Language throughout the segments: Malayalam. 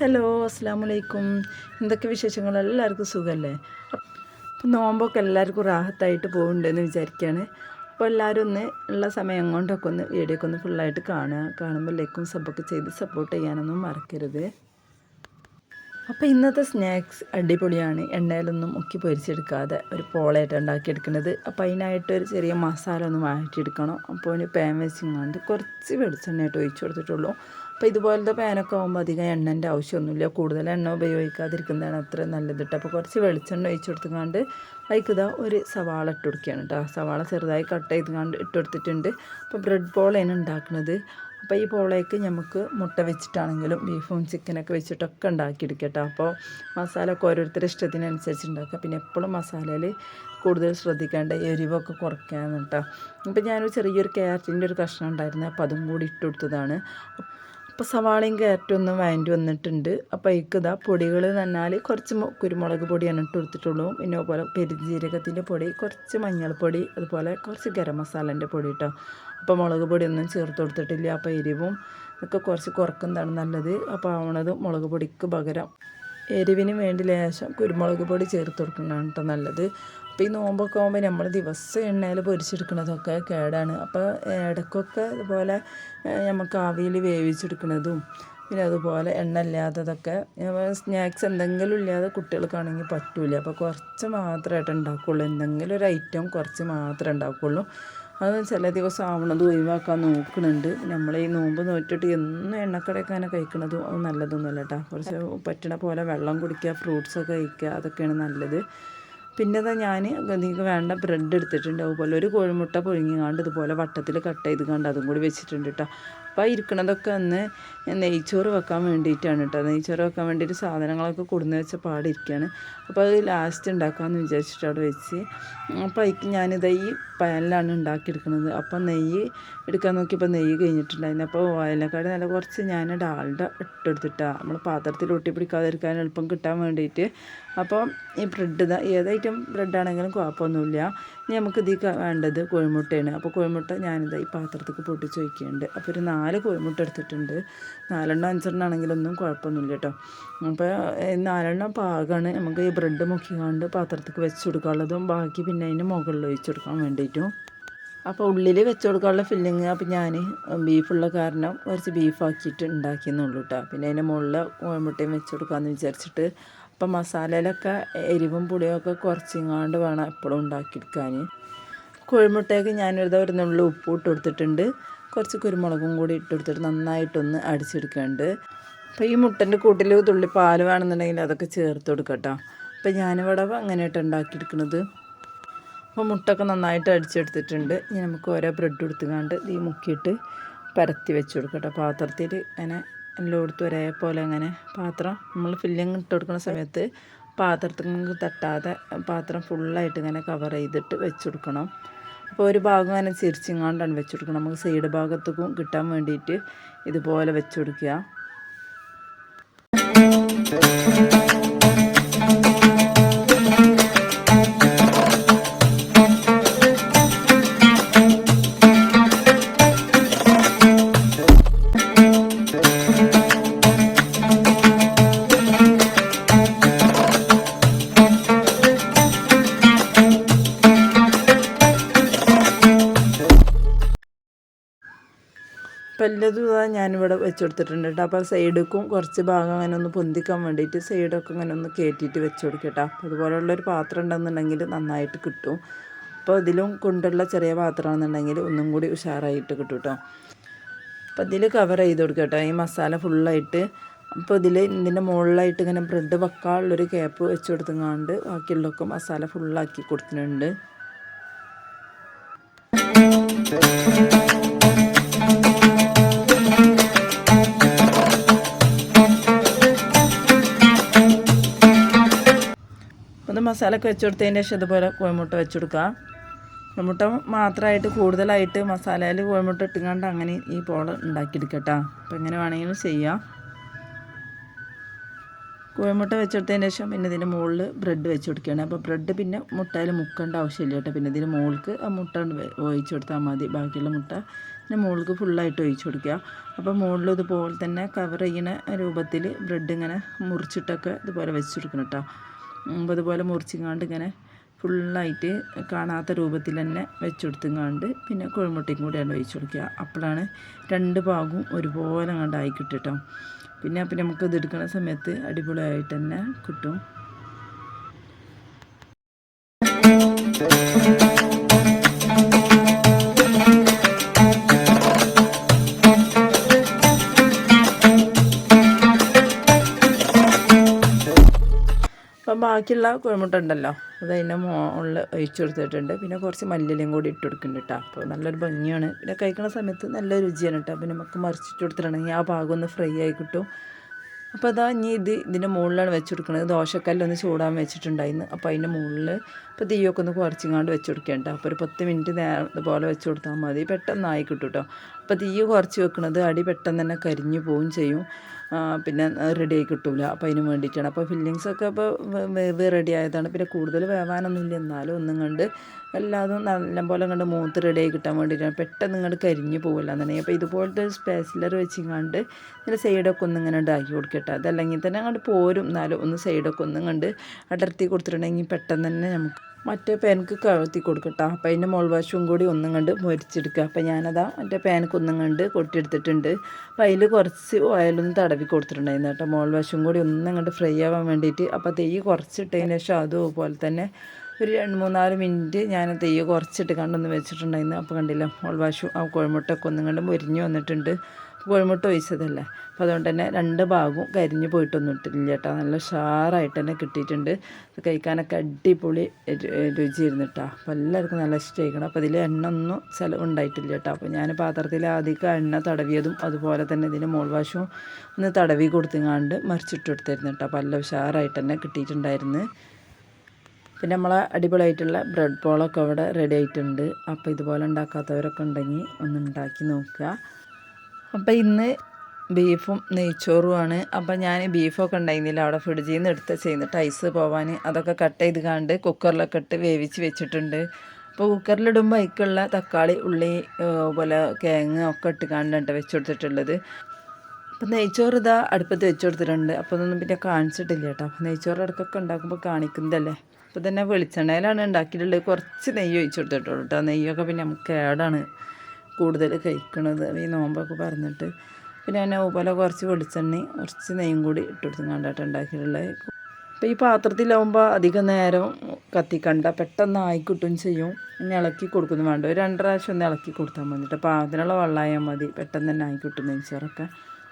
ഹലോ അസ്സാം വലൈക്കും എന്തൊക്കെ വിശേഷങ്ങൾ? എല്ലാവർക്കും സുഖമല്ലേ അപ്പം നോമ്പൊക്കെ എല്ലാവർക്കും റാഹത്തായിട്ട് പോകുന്നുണ്ടെന്ന് വിചാരിക്കുകയാണ് അപ്പോൾ എല്ലാവരും ഒന്ന് ഉള്ള സമയം കൊണ്ടൊക്കെ ഒന്ന് വീഡിയോ ഒക്കെ ഒന്ന് ഫുള്ളായിട്ട് കാണുക. കാണുമ്പോൾ ലൈക്കും സബ്ബൊക്കെ ചെയ്ത് സപ്പോർട്ട് ചെയ്യാനൊന്നും മറക്കരുത്. അപ്പോൾ ഇന്നത്തെ സ്നാക്സ് അടിപൊളിയാണ്. എണ്ണയിലൊന്നും മുക്കി പൊരിച്ചെടുക്കാതെ ഒരു പോളയായിട്ട് ഉണ്ടാക്കിയെടുക്കുന്നത്. അപ്പോൾ അതിനായിട്ട് ഒരു ചെറിയ മസാല ഒന്ന് വാങ്ങിയിട്ടെടുക്കണം അപ്പോൾ ഒരു പാൻ വെച്ചിങ്ങാണ്ട് കുറച്ച് വെളിച്ചെണ്ണയായിട്ട് ഒഴിച്ചു കൊടുത്തിട്ടുള്ളൂ. അപ്പോൾ ഇതുപോലത്തെ പാനൊക്കെ ആകുമ്പോൾ അധികം എണ്ണന്റെ ആവശ്യമൊന്നുമില്ല. കൂടുതൽ എണ്ണ ഉപയോഗിക്കാതിരിക്കുന്നതാണ് അത്ര നല്ലത് കേട്ടോ അപ്പോൾ കുറച്ച് വെളിച്ചെണ്ണ ഒഴിച്ചു കൊടുത്തുകൊണ്ട് അതിക്കിതാ ഒരു സവാള ഇട്ട് കൊടുക്കുകയാണ് കേട്ടോ സവാള ചെറുതായി കട്ട് ചെയ്തുകൊണ്ട് ഇട്ട് കൊടുത്തിട്ടുണ്ട്. അപ്പോൾ ബ്രെഡ് ബോളാണ് ഉണ്ടാക്കുന്നത് അപ്പോൾ ഈ പോളയ്ക്ക് നമുക്ക് മുട്ട വെച്ചിട്ടാണെങ്കിലും ബീഫും ചിക്കനൊക്കെ വെച്ചിട്ടൊക്കെ ഉണ്ടാക്കിയെടുക്കട്ടോ അപ്പോൾ മസാല ഒക്കെ ഓരോരുത്തരുടെ ഇഷ്ടത്തിനനുസരിച്ച് ഉണ്ടാക്കുക പിന്നെ എപ്പോഴും മസാലയിൽ കൂടുതൽ ശ്രദ്ധിക്കേണ്ട എരിവൊക്കെ കുറയ്ക്കാൻ കേട്ടോ അപ്പോൾ ഞാനൊരു ചെറിയൊരു ക്യാരറ്റിന്റെ ഒരു കഷ്ണം ഉണ്ടായിരുന്നു. അപ്പോൾ അതും കൂടി ഇട്ട് കൊടുത്തതാണ്. അപ്പോൾ സവാളയും ക്യാരറ്റും ഒന്നും വഴണ്ടി വന്നിട്ടുണ്ട്. അപ്പോൾ ഇതാ പൊടികൾ തന്നാൽ കുറച്ച് കുരുമുളക് പൊടിയാണ് ഇട്ട് കൊടുത്തിട്ടുള്ളൂ. പിന്നെ അതുപോലെ പെരുജീരകത്തിന്റെ പൊടി കുറച്ച് മഞ്ഞൾപ്പൊടി അതുപോലെ കുറച്ച് ഗരം മസാലേന്റെ പൊടി കേട്ടോ അപ്പോൾ മുളക് പൊടിയൊന്നും ചേർത്ത് കൊടുത്തിട്ടില്ല. അപ്പോൾ എരിവും ഒക്കെ കുറച്ച് കുറക്കുന്നതാണ് നല്ലത്. അപ്പോൾ ആവണത് മുളക് പൊടിക്ക് പകരം. എരിവിന് വേണ്ടി ലേശം കുരുമുളക് പൊടി ചേർത്ത് കൊടുക്കുന്നതാണ് കേട്ടോ നല്ലത്. അപ്പോൾ ഈ നോമ്പൊക്കെ ആകുമ്പോൾ നമ്മൾ ദിവസം എണ്ണയിൽ പൊരിച്ചെടുക്കുന്നതൊക്കെ കേടാണ്. അപ്പോൾ ഇടയ്ക്കൊക്കെ ഇതുപോലെ നമുക്ക് ആവിയിൽ വേവിച്ചെടുക്കുന്നതും പിന്നെ അതുപോലെ എണ്ണ ഇല്ലാത്തതൊക്കെ സ്നാക്സ് എന്തെങ്കിലും ഇല്ലാതെ കുട്ടികൾക്കാണെങ്കിൽ പറ്റൂല. അപ്പോൾ കുറച്ച് മാത്രമായിട്ട് ഉണ്ടാക്കുള്ളൂ എന്തെങ്കിലും ഒരു ഐറ്റം കുറച്ച് മാത്രമേ ഉണ്ടാക്കുള്ളൂ അത് ചില ദിവസം ആവണത് ഒഴിവാക്കാൻ നോക്കുന്നുണ്ട് നമ്മൾ ഈ നോമ്പ് നോറ്റിട്ട് എന്നും എണ്ണക്കടയൊക്കെ കഴിക്കണതും അത് നല്ലതൊന്നുമല്ല കേട്ടോ കുറച്ച് പറ്റണ പോലെ വെള്ളം കുടിക്കുക ഫ്രൂട്ട്സൊക്കെ കഴിക്കുക അതൊക്കെയാണ് നല്ലത്. പിന്നെ ഞാൻ നിങ്ങൾക്ക് വേണ്ട ബ്രെഡ് എടുത്തിട്ടുണ്ട്. അതുപോലെ ഒരു കോഴിമുട്ട പുഴുങ്ങിങ്ങാണ്ട് ഇതുപോലെ വട്ടത്തിൽ കട്ട് ചെയ്ത് കണ്ട് അതും കൂടി വെച്ചിട്ടുണ്ട് കേട്ടോ അപ്പോൾ ഇരിക്കണതൊക്കെ ഒന്ന് നെയ്ച്ചോറ് വെക്കാൻ വേണ്ടിയിട്ടാണ് കേട്ടോ നെയ്ച്ചോറ് വെക്കാൻ വേണ്ടിയിട്ട് സാധനങ്ങളൊക്കെ കൊടുന്ന് വെച്ച പാടിരിക്കുകയാണ് അപ്പോൾ അത് ലാസ്റ്റ് ഉണ്ടാക്കാമെന്ന് വിചാരിച്ചിട്ട് അവിടെ വെച്ച്. അപ്പോൾ അതിക്ക് ഞാനിത് ഈ പയലിലാണ് ഉണ്ടാക്കിയെടുക്കുന്നത് അപ്പോൾ നെയ്യ് എടുക്കാൻ നോക്കിയപ്പോൾ നെയ്യ് കഴിഞ്ഞിട്ടുണ്ടായിരുന്നു അപ്പോൾ വയലക്കാട് നല്ല കുറച്ച് ഞാൻ ഡാൽഡ ഇട്ടെടുത്തിട്ടാണ് നമ്മൾ പാത്രത്തിൽ ഒട്ടി പിടിക്കാതിരിക്കാൻ എളുപ്പം കിട്ടാൻ വേണ്ടിയിട്ട്. അപ്പോൾ ഈ ബ്രെഡ് ഏതൈറ്റം ഐറ്റം ബ്രെഡാണെങ്കിലും കുഴപ്പമൊന്നുമില്ല. ഇനി നമുക്ക് ഇതിൽ വേണ്ടത് കോഴിമുട്ടയാണ്. അപ്പോൾ കോഴിമുട്ട ഞാനിത് ഈ പാത്രത്തേക്ക് പൊട്ടിച്ച് വയ്ക്കുന്നുണ്ട് അപ്പോൾ ഒരു നാല് കോഴിമുട്ട എടുത്തിട്ടുണ്ട്. നാലെണ്ണം അഞ്ചെണ്ണം ആണെങ്കിലൊന്നും കുഴപ്പമൊന്നുമില്ല കേട്ടോ. അപ്പോൾ നാലെണ്ണം പാകമാണ് നമുക്ക് ഈ ബ്രെഡ് മുക്കിക്കൊണ്ട് പാത്രത്തേക്ക് വെച്ച് കൊടുക്കാനുള്ളതും ബാക്കി പിന്നെ അതിന് മുകളിൽ ഒഴിച്ച് കൊടുക്കാൻ വേണ്ടിയിട്ടും അപ്പോൾ ഉള്ളിൽ വെച്ച് കൊടുക്കാനുള്ള ഫില്ലിങ് അപ്പോൾ ഞാൻ ബീഫുള്ള കാരണം കുറച്ച് ബീഫാക്കിയിട്ട് ഉണ്ടാക്കിയെന്നുള്ളൂ കേട്ടോ പിന്നെ അതിന്റെ മുകളിൽ കോഴിമുട്ടയും വെച്ച് കൊടുക്കാമെന്ന് വിചാരിച്ചിട്ട് അപ്പം മസാലയിലൊക്കെ എരിവും പുളിയൊക്കെ കുറച്ചിങ്ങാണ്ട് വേണം എപ്പോഴും ഉണ്ടാക്കിയെടുക്കാൻ. കോഴിമുട്ടയൊക്കെ ഞാനൊരു ഒരു നുള്ളി ഉപ്പ് ഇട്ട് കൊടുത്തിട്ടുണ്ട്. കുറച്ച് കുരുമുളകും കൂടി ഇട്ട് കൊടുത്തിട്ട് നന്നായിട്ടൊന്ന് അടിച്ചെടുക്കുന്നുണ്ട് അപ്പോൾ ഈ മുട്ടന്റെ കൂട്ടിൽ തുള്ളി പാൽ വേണമെന്നുണ്ടെങ്കിൽ അതൊക്കെ ചേർത്ത് കൊടുക്കട്ടോ. അപ്പോൾ ഞാനിവിടെ അങ്ങനെയായിട്ട് ഉണ്ടാക്കിയെടുക്കുന്നത്. അപ്പോൾ മുട്ടൊക്കെ നന്നായിട്ട് അടിച്ചെടുത്തിട്ടുണ്ട്. ഇനി നമുക്ക് ഓരോ ബ്രെഡ് എടുത്തുകൊണ്ട് ഈ മുക്കിയിട്ട് പരത്തി വെച്ച് കൊടുക്കട്ടെ. പാത്രത്തിൽ അങ്ങനെ എല്ലായിടത്തും ഒരേപോലെ അങ്ങനെ പാത്രം നമ്മൾ ഫില്ലിങ് ഇട്ട് കൊടുക്കുന്ന സമയത്ത് പാത്രത്തിൽ തട്ടാതെ പാത്രം ഫുള്ളായിട്ട് ഇങ്ങനെ കവർ ചെയ്തിട്ട് വെച്ച് കൊടുക്കണം. അപ്പോൾ ഒരു ഭാഗം അങ്ങനെ ചിരിച്ചിങ്ങാണ്ടാണ് വെച്ച് കൊടുക്കണം. നമുക്ക് സൈഡ് ഭാഗത്തേക്കും കിട്ടാൻ വേണ്ടിയിട്ട് ഇതുപോലെ വെച്ച് കൊടുക്കുക. അപ്പം എല്ലതും ഞാനിവിടെ വെച്ച് കൊടുത്തിട്ടുണ്ട് കേട്ടോ. അപ്പോൾ സൈഡിക്കും കുറച്ച് ഭാഗം അങ്ങനെ ഒന്ന് പൊന്തിക്കാൻ വേണ്ടിയിട്ട് സൈഡൊക്കെ അങ്ങനെ ഒന്ന് കയറ്റിയിട്ട് വെച്ച് കൊടുക്കട്ടോ അപ്പോൾ അതുപോലെയുള്ളൊരു പാത്രം ഉണ്ടെന്നുണ്ടെങ്കിൽ നന്നായിട്ട് കിട്ടും. അപ്പോൾ ഇതിലും കൊണ്ടുള്ള ചെറിയ പാത്രമാണെന്നുണ്ടെങ്കിൽ ഒന്നും കൂടി ഉഷാറായിട്ട് കിട്ടും കേട്ടോ. അപ്പോൾ ഇതിൽ കവർ ചെയ്ത് കൊടുക്കട്ടോ ഈ മസാല ഫുള്ളായിട്ട്. അപ്പോൾ ഇതിൽ ഇതിന്റെ മുകളിലായിട്ട് ഇങ്ങനെ ബ്രെഡ് വെക്കാനുള്ളൊരു ക്യാപ്പ് വെച്ച് കൊടുത്തുങ്ങാണ്ട് ബാക്കിയുള്ളതൊക്കെ മസാല ഫുള്ളാക്കി കൊടുത്തിട്ടുണ്ട്. മസാലയൊക്കെ വെച്ച് കൊടുത്തതിന് ശേഷം ഇതുപോലെ കോഴിമുട്ട വെച്ച് കൊടുക്കുക. കോഴിമുട്ട മാത്രമായിട്ട് കൂടുതലായിട്ട് മസാലയിൽ കോഴിമുട്ട ഇട്ടുകൊണ്ട് അങ്ങനെ ഈ പോള ഉണ്ടാക്കിയെടുക്കട്ടോ. അപ്പോൾ എങ്ങനെ വേണമെങ്കിലും ചെയ്യാം. കോഴിമുട്ട വെച്ചെടുത്തതിന് ശേഷം പിന്നെ ഇതിന്റെ മുകളിൽ ബ്രെഡ് വെച്ച് കൊടുക്കുകയാണ്. അപ്പോൾ ബ്രെഡ് പിന്നെ മുട്ടയിൽ മുക്കേണ്ട ആവശ്യമില്ല കേട്ടോ. പിന്നെ ഇതിന് മുകൾക്ക് ആ മുട്ട ഒഴിച്ചു കൊടുത്താൽ മതി. ബാക്കിയുള്ള മുട്ട പിന്നെ മുകളിലേക്ക് ഫുള്ളായിട്ട് ഒഴിച്ചു കൊടുക്കുക. അപ്പോൾ മുകളിൽ ഇതുപോലെ തന്നെ കവർ ചെയ്യുന്ന രൂപത്തിൽ ബ്രെഡ് ഇങ്ങനെ മുറിച്ചിട്ടൊക്കെ ഇതുപോലെ വെച്ച് കൊടുക്കണം കേട്ടോ. അപ്പോൾ ഇതുപോലെ മുറിച്ചിങ്ങാണ്ട് ഇങ്ങനെ ഫുള്ളായിട്ട് കാണാത്ത രൂപത്തിൽ തന്നെ വെച്ച് കൊടുത്തുങ്ങാണ്ട് പിന്നെ കുഴിമുട്ടയും കൂടിയാണ് ഒഴിച്ച് കൊടുക്കുക. അപ്പോഴാണ് രണ്ട് ഭാഗവും ഒരുപോലെ അങ്ങോട്ടായി കിട്ടും പിന്നെ അപ്പം നമുക്ക് ഇത് എടുക്കുന്ന സമയത്ത് അടിപൊളിയായിട്ട് തന്നെ കിട്ടും. അപ്പം ബാക്കിയുള്ള കുഴമുട്ട ഉണ്ടല്ലോ അത് അതിന്റെ മുകളിൽ ഒഴിച്ചു കൊടുത്തിട്ടുണ്ട്. പിന്നെ കുറച്ച് മല്ലിലും കൂടി ഇട്ട് കൊടുക്കുന്നുണ്ട് കേട്ടോ അപ്പോൾ നല്ലൊരു ഭംഗിയാണ്. പിന്നെ കഴിക്കുന്ന സമയത്ത് നല്ല രുചിയാണ് കേട്ടോ പിന്നെ നമുക്ക് മറിച്ചിട്ട് കൊടുത്തിട്ടുണ്ടെങ്കിൽ ആ ഭാഗം ഒന്ന് ഫ്രൈ ആയി കിട്ടും. അപ്പോൾ അതാ ഇനി ഇത് ഇതിന്റെ മുകളിലാണ് വെച്ച് കൊടുക്കുന്നത്. ദോശക്കല്ലൊന്ന് ചൂടാൻ വെച്ചിട്ടുണ്ടായിരുന്നു. അപ്പോൾ അതിന്റെ മുകളിൽ ഇപ്പോൾ തീയൊക്കെ ഒന്ന് കുറച്ചിങ്ങാണ്ട് വെച്ച് കൊടുക്കേണ്ട അപ്പോൾ ഒരു പത്ത് മിനിറ്റ് നേരം ഇതുപോലെ വെച്ച് കൊടുത്താൽ മതി. പെട്ടെന്നായി കിട്ടും കേട്ടോ അപ്പോൾ തീ കുറച്ച് വെക്കുന്നത് അടി പെട്ടെന്ന് തന്നെ കരിഞ്ഞു പോവുകയും ചെയ്യും. പിന്നെ റെഡിയായി കിട്ടില്ല അപ്പോൾ അതിന് വേണ്ടിയിട്ടാണ്. അപ്പോൾ ഫില്ലിങ്സൊക്കെ അപ്പോൾ വേവ് റെഡി ആയതാണ്. പിന്നെ കൂടുതൽ വേവാനൊന്നുമില്ല. എന്നാലും ഒന്നും കണ്ട് എല്ലാതും നല്ലപോലെ കണ്ട് മൂത്ത് റെഡിയായി കിട്ടാൻ വേണ്ടിയിട്ടാണ്. പെട്ടെന്ന് ഇങ്ങോട്ട് കരിഞ്ഞ് പോകില്ല എന്നുണ്ടെങ്കിൽ അപ്പോൾ ഇതുപോലത്തെ ഒരു സ്പേസിലർ വെച്ചിങ്ങാണ്ട് ഇതിന്റെ സൈഡൊക്കെ ഒന്നും ഇങ്ങനെ ഉണ്ടാക്കി കൊടുക്കട്ടെ. അതല്ലെങ്കിൽ തന്നെ അങ്ങോട്ട് പോരും. എന്നാലും ഒന്ന് സൈഡൊക്കെ ഒന്നും കണ്ട് അടർത്തി കൊടുത്തിട്ടുണ്ടെങ്കിൽ പെട്ടെന്ന് തന്നെ നമുക്ക് മറ്റേ പാനക്ക് കഴുത്തി കൊടുക്കട്ടോ. അപ്പം അതിന്റെ മുൾവശവും കൂടി ഒന്നും കണ്ട് മൊരിച്ചെടുക്കുക അപ്പം ഞാനതാ മറ്റേ പാനക്ക് ഒന്നും കണ്ട് കൊട്ടിയെടുത്തിട്ടുണ്ട്. അപ്പം അതിൽ കുറച്ച് ഓയിലൊന്ന് തടവി കൊടുത്തിട്ടുണ്ടായിരുന്നു കേട്ടോ. മുൾവശവും കൂടി ഒന്നും കണ്ട് ഫ്രൈ ആവാൻ വേണ്ടിയിട്ട്. അപ്പോൾ തെയ്യ് കുറച്ചിട്ടതിന് ശേഷം അതുപോലെ തന്നെ ഒരു രണ്ട് മൂന്നാൽ മിനിറ്റ് ഞാൻ തെയ്യ് കുറച്ചിട്ട് കണ്ടൊന്ന് വെച്ചിട്ടുണ്ടായിരുന്നു. അപ്പോൾ കണ്ടില്ല മുൾവശവും ആ കോഴിമുട്ടൊക്കെ ഒന്നും കണ്ട് മുരിഞ്ഞ് വന്നിട്ടുണ്ട്. കോഴിമുട്ട ഒഴിച്ചതല്ലേ. അപ്പോൾ അതുകൊണ്ട് തന്നെ രണ്ട് ഭാഗവും കരിഞ്ഞു പോയിട്ടൊന്നും ഇട്ടില്ല കേട്ടോ നല്ല ഷാറായിട്ട് തന്നെ കിട്ടിയിട്ടുണ്ട്. കഴിക്കാനൊക്കെ അടിപൊളി രുചിയായിരുന്നു കേട്ടോ അപ്പോൾ എല്ലാവർക്കും നല്ല ഇഷ്ടമായിരിക്കണം അപ്പോൾ ഇതിൽ എണ്ണ ഒന്നും ചിലവ് ഉണ്ടായിട്ടില്ല കേട്ടോ അപ്പോൾ ഞാൻ പാത്രത്തിൽ ആദ്യം എണ്ണ തടവിയതും അതുപോലെ തന്നെ ഇതിന്റെ വാഷും ഒന്ന് തടവി കൊടുത്തുങ്ങാണ്ട് മറിച്ചിട്ട് കൊടുത്തായിരുന്നു കേട്ടോ അപ്പോൾ നല്ല ഉഷാറായിട്ട് തന്നെ കിട്ടിയിട്ടുണ്ടായിരുന്നു. പിന്നെ നമ്മളെ അടിപൊളിയായിട്ടുള്ള ബ്രെഡ് ബോളൊക്കെ അവിടെ റെഡി ആയിട്ടുണ്ട്. അപ്പോൾ ഇതുപോലെ ഉണ്ടാക്കാത്തവരൊക്കെ ഉണ്ടെങ്കിൽ ഒന്ന് ഉണ്ടാക്കി നോക്കുക. അപ്പോൾ ഇന്ന് ബീഫും നെയ്ച്ചോറുമാണ്. അപ്പോൾ ഞാൻ ബീഫൊക്കെ ഉണ്ടായിരുന്നില്ല. അവിടെ ഫ്രിഡ്ജിൽ നിന്ന് എടുത്ത് ചെയ്യുന്നിട്ട് ഐസ് പോവാൻ അതൊക്കെ കട്ട് ചെയ്ത് കണ്ട് കുക്കറിലൊക്കെ ഇട്ട് വേവിച്ച് വെച്ചിട്ടുണ്ട്. അപ്പോൾ കുക്കറിലിടുമ്പോൾ അതിക്കുള്ള തക്കാളി ഉള്ളി പോലെ കിഴങ്ങ് ഒക്കെ ഇട്ട് കണ്ടിട്ട് വെച്ച് കൊടുത്തിട്ടുള്ളത്. അപ്പം നെയ്ച്ചോറ് ഇതാ അടുപ്പത്ത് വെച്ച് കൊടുത്തിട്ടുണ്ട്. അപ്പോൾ അതൊന്നും പിന്നെ കാണിച്ചിട്ടില്ല കേട്ടോ. അപ്പോൾ നെയ്ച്ചോറ് ഇടക്കൊക്കെ ഉണ്ടാക്കുമ്പോൾ കാണിക്കുന്നതല്ലേ? അപ്പോൾ തന്നെ വെളിച്ചെണ്ണയിലാണ് ഉണ്ടാക്കിയിട്ടുള്ളത്. കുറച്ച് നെയ്യ് ഒഴിച്ച് കൊടുത്തിട്ടുള്ളൂ കേട്ടോ. നെയ്യൊക്കെ പിന്നെ നമുക്ക് കേടാണ്. കൂടുതൽ കഴിക്കണത് ഈ നോമ്പൊക്കെ പറഞ്ഞിട്ട്. പിന്നെ ഞാൻ അതുപോലെ കുറച്ച് വെളിച്ചെണ്ണി കുറച്ച് നെയ്യും കൂടി ഇട്ടെടുത്ത് കണ്ടിട്ട് ഉണ്ടാക്കിയിട്ടുള്ളത്. അപ്പോൾ ഈ പാത്രത്തിലാവുമ്പോൾ അധികം നേരം കത്തിക്കണ്ട. പെട്ടെന്ന് ആയി കിട്ടും ചെയ്യും. ഇനി ഇളക്കി കൊടുക്കുന്നു വേണ്ട. ഒരു രണ്ട് പ്രാവശ്യം ഒന്ന് ഇളക്കി കൊടുത്താൽ മതി. അപ്പോൾ അതിനുള്ള വെള്ളമായാൽ മതി. പെട്ടെന്ന് തന്നെ ആയി കിട്ടും നെയ്ച്ചോറൊക്കെ.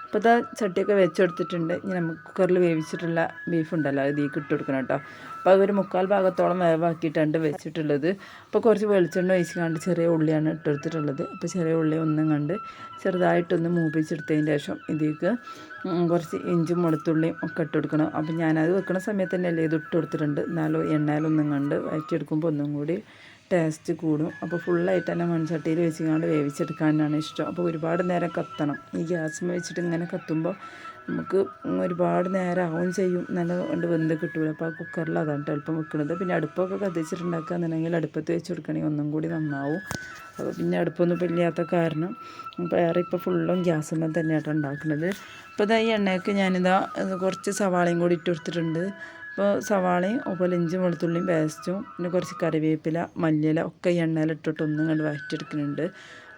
അപ്പോൾ ഇതാ ചട്ടിയൊക്കെ വെച്ചെടുത്തിട്ടുണ്ട്. ഇനി നമുക്ക് കുക്കറിൽ വേവിച്ചിട്ടുള്ള ബീഫ് ഉണ്ടല്ലോ ഇതിലേക്ക് ഇട്ട് കൊടുക്കണം കേട്ടോ. അപ്പോൾ അതൊരു മുക്കാൽ ഭാഗത്തോളം വേവാക്കിയിട്ടാണ് വെച്ചിട്ടുള്ളത്. അപ്പോൾ കുറച്ച് വെളിച്ചെണ്ണ ഒഴിച്ച് കണ്ട് ചെറിയ ഉള്ളിയാണ് ഇട്ടെടുത്തിട്ടുള്ളത് അപ്പോൾ ചെറിയ ഉള്ളി ഒന്നും കണ്ട് ചെറുതായിട്ടൊന്ന് മൂപ്പിച്ചെടുത്തതിന് ശേഷം ഇതിലേക്ക് കുറച്ച് ഇഞ്ചും വെളുത്തുള്ളിയും ഒക്കെ ഇട്ട് കൊടുക്കണം. അപ്പോൾ ഞാനത് വെക്കുന്ന സമയത്ത് തന്നെ അല്ലേ ഇത് ഇട്ട് കൊടുത്തിട്ടുണ്ട്. എന്നാലും എണ്ണയിലൊന്നും കണ്ട് വഴറ്റിയെടുക്കുമ്പോൾ ഒന്നും കൂടി ടേസ്റ്റ് കൂടും. അപ്പോൾ ഫുള്ളായിട്ട് തന്നെ മൺചട്ടിയിൽ വെച്ചിങ്ങാണ്ട് വേവിച്ചെടുക്കാനാണ് ഇഷ്ടം. അപ്പോൾ ഒരുപാട് നേരം കത്തണം. ഈ ഗ്യാസ് വെച്ചിട്ട് ഇങ്ങനെ കത്തുമ്പോൾ നമുക്ക് ഒരുപാട് നേരം ആവും ചെയ്യും. നല്ല കൊണ്ട് വെന്ത് കിട്ടൂല. അപ്പോൾ ആ കുക്കറിൽ അതാണ് എളുപ്പം വെക്കുന്നത് പിന്നെ അടുപ്പൊക്കെ കത്തിച്ചിട്ടുണ്ടാക്കുകയെന്നുണ്ടെങ്കിൽ അടുപ്പത്ത് വെച്ച് കൊടുക്കണമെങ്കിൽ ഒന്നും കൂടി നന്നാവും. അപ്പോൾ പിന്നെ അടുപ്പൊന്നും ഇല്ലാത്ത കാരണം വേറെ ഇപ്പോൾ ഫുള്ളും ഗ്യാസുമ്മ തന്നെയായിട്ട് ഉണ്ടാക്കുന്നത് അപ്പോൾ ഇതാ ഈ എണ്ണയൊക്കെ ഞാനിതാ കുറച്ച് സവാളയും കൂടി ഇട്ട് കൊടുത്തിട്ടുണ്ട്. അപ്പോൾ സവാളയും അതുപോലെ ഇഞ്ചും വെളുത്തുള്ളിയും പേസ്റ്റും പിന്നെ കുറച്ച് കറിവേപ്പില മല്ലിയില ഒക്കെ ഈ എണ്ണയിലിട്ടിട്ട് ഒന്നും കണ്ട് വഴറ്റിയെടുക്കുന്നുണ്ട്.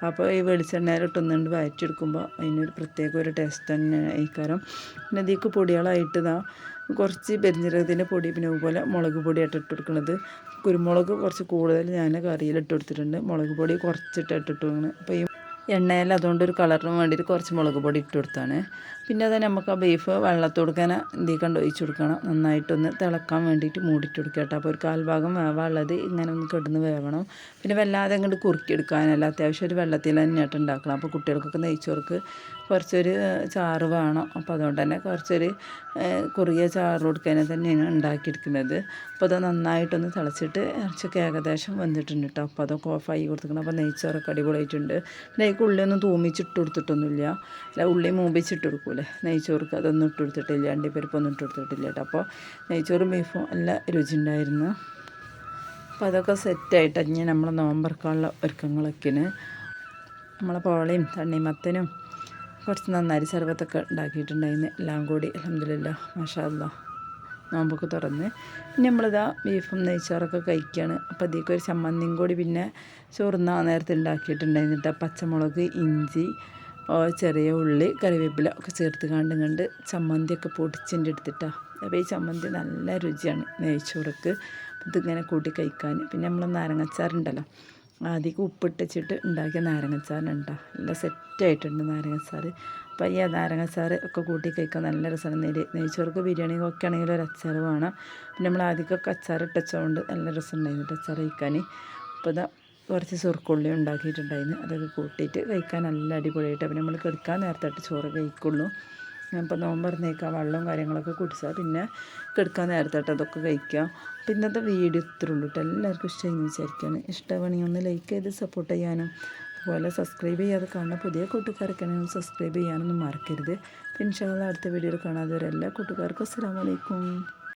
അപ്പോൾ ഈ വെളിച്ചെണ്ണയിലിട്ടൊന്നും കണ്ട് വഴറ്റിയെടുക്കുമ്പോൾ അതിനൊരു പ്രത്യേക ഒരു ടേസ്റ്റ് തന്നെ ആയിക്കാരം പിന്നെ ഇതിക്ക് പൊടികളായിട്ട് ഇതാ കുറച്ച് പെരിഞ്ഞിരകത്തിന്റെ പൊടി പിന്നെ അതുപോലെ മുളക് പൊടിയായിട്ട് ഇട്ട് കൊടുക്കുന്നത്. കുരുമുളക് കുറച്ച് കൂടുതൽ ഞാൻ കറിയിൽ ഇട്ട് കൊടുത്തിട്ടുണ്ട്. മുളക് പൊടി കുറച്ചിട്ട് ഇട്ടിട്ട് അപ്പോൾ ഈ എണ്ണയിൽ അതുകൊണ്ട് ഒരു കളറിന് വേണ്ടിയിട്ട് കുറച്ച് മുളക് പൊടി ഇട്ട് കൊടുത്താണ് പിന്നെ അത് നമുക്ക് ആ ബീഫ് വെള്ളത്ത് കൊടുക്കാൻ ഒഴിച്ചു കൊടുക്കണം. നന്നായിട്ടൊന്ന് തിളക്കാൻ വേണ്ടിയിട്ട് മൂടിയിട്ട് കൊടുക്കുക കേട്ടോ. അപ്പോൾ ഒരു കാൽഭാഗം വേവാനുള്ളത് ഇങ്ങനെ ഒന്ന് കിടന്ന് വേവണം. പിന്നെ വല്ലാതെ അങ്ങോട്ട് കുറുക്കിയെടുക്കാനല്ല. അത്യാവശ്യം ഒരു വെള്ളത്തിൽ തന്നെയായിട്ട് ഉണ്ടാക്കണം. അപ്പോൾ കുട്ടികൾക്കൊക്കെ നെയ്ച്ചോർക്ക് കുറച്ചൊരു ചാറ് വേണം. അപ്പോൾ അതുകൊണ്ട് തന്നെ കുറച്ചൊരു കുറിയ ചാറ് കൊടുക്കാനെ തന്നെയാണ് ഉണ്ടാക്കിയെടുക്കുന്നത്. അപ്പോൾ അത് നന്നായിട്ടൊന്ന് തിളച്ചിട്ട് ഇറച്ചൊക്കെ ഏകദേശം വന്നിട്ടുണ്ട് കേട്ടോ. അപ്പോൾ അതൊക്കെ ഓഫായി കൊടുത്തിരിക്കണം. അപ്പോൾ നെയ്ച്ചോറൊക്കെ അടിപൊളിയായിട്ടുണ്ട്. പിന്നെ അതിലേക്ക് ഉള്ളിയൊന്നും തൂമിച്ചിട്ട് കൊടുത്തിട്ടൊന്നുമില്ല. അല്ല ഉള്ളി മൂപ്പിച്ചിട്ട് കൊടുക്കൂലേ. നെയ്ച്ചോർക്ക് അതൊന്നും ഇട്ട് കൊടുത്തിട്ടില്ല അണ്ടിപ്പരിപ്പൊന്നും ഇട്ട് കൊടുത്തിട്ടില്ല കേട്ടോ. അപ്പോൾ നെയ്ച്ചോറും ബീഫും നല്ല രുചി ഉണ്ടായിരുന്നു. അപ്പോൾ അതൊക്കെ സെറ്റായിട്ട് അഞ്ഞ് നമ്മൾ നോമ്പറക്കാനുള്ള ഒരുക്കങ്ങളൊക്കെയാണ്. നമ്മളെ പോളയും തണ്ണിമത്തനും കുറച്ച് നന്നായി സർബത്തൊക്കെ ഉണ്ടാക്കിയിട്ടുണ്ടായിരുന്നു. എല്ലാം കൂടി അലഹമില്ല മാഷാ അല്ലാ നോമ്പൊക്കെ തുറന്ന്. പിന്നെ നമ്മളിതാ ബീഫും നെയ്ച്ചോറൊക്കെ കഴിക്കുകയാണ് അപ്പോൾ അതിലേക്ക് ഒരു ചമ്മന്തിയും കൂടി പിന്നെ ചോറുന്ന നേരത്തെ ഉണ്ടാക്കിയിട്ടുണ്ടായിരുന്നു കേട്ടോ. പച്ചമുളക് ഇഞ്ചി ചെറിയ ഉള്ളി കറിവേപ്പില ഒക്കെ ചേർത്ത് കണ്ട് കണ്ട് ചമ്മന്തിയൊക്കെ പൊടിച്ചിന്റെ എടുത്തിട്ടാണ് അപ്പോൾ ഈ ചമ്മന്തി നല്ല രുചിയാണ് നെയ്ച്ചോറക്ക്. ഇതിങ്ങനെ കൂട്ടി കഴിക്കാൻ. പിന്നെ നമ്മൾ നാരങ്ങച്ചാറുണ്ടല്ലോ. ആദ്യം ഉപ്പിട്ടിച്ചിട്ട് ഉണ്ടാക്കിയ നാരങ്ങച്ചാറുണ്ടാ. നല്ല സെറ്റായിട്ടുണ്ട് നാരങ്ങച്ചാറ്. അപ്പോൾ ഈ നാരങ്ങച്ചാറ് ഒക്കെ കൂട്ടി കഴിക്കാൻ നല്ല രസമാണ്. നെയ് നെയ്ച്ചോർക്ക് ബിരിയാണി ഒക്കെ ആണെങ്കിൽ ഒരു അച്ചാർ വേണം. പിന്നെ നമ്മൾ ആദ്യമൊക്കെ അച്ചാർ ഇട്ടച്ചതുകൊണ്ട് നല്ല രസമുണ്ടായിരുന്നു അച്ചാർ കഴിക്കാൻ. അപ്പോൾ ഇതാ കുറച്ച് സുർക്കുള്ളി ഉണ്ടാക്കിയിട്ടുണ്ടായിരുന്നു. അതൊക്കെ കൂട്ടിയിട്ട് കഴിക്കാൻ നല്ല അടിപൊളിയായിട്ട്. പിന്നെ നമ്മൾ കിടക്കാൻ നേരത്തായിട്ട് ചോറ് കഴിക്കുള്ളൂ. അപ്പോൾ നോമ്പ് പറഞ്ഞേക്കാം വെള്ളവും കാര്യങ്ങളൊക്കെ കുടിച്ചാൽ പിന്നെ കിടക്കാൻ നേരത്തായിട്ട് അതൊക്കെ കഴിക്കാം. അപ്പം ഇന്നത്തെ വീഡിയോ ഇത്രേ ഉള്ളൂ കേട്ടോ. എല്ലാവർക്കും ഇഷ്ടമായി വിചാരിക്കുകയാണ്. ഇഷ്ടമാണെങ്കിൽ ഒന്ന് ലൈക്ക് ചെയ്ത് സപ്പോർട്ട് ചെയ്യാനും അതുപോലെ സബ്സ്ക്രൈബ് ചെയ്യാതെ കാണുന്ന പുതിയ കൂട്ടുകാരൊക്കെ സബ്സ്ക്രൈബ് ചെയ്യാനൊന്നും മറക്കരുത്. പിന്നെ അടുത്ത വീഡിയോയിൽ കാണാതെ എല്ലാ കൂട്ടുകാർക്കും അസ്സാം വലൈക്കും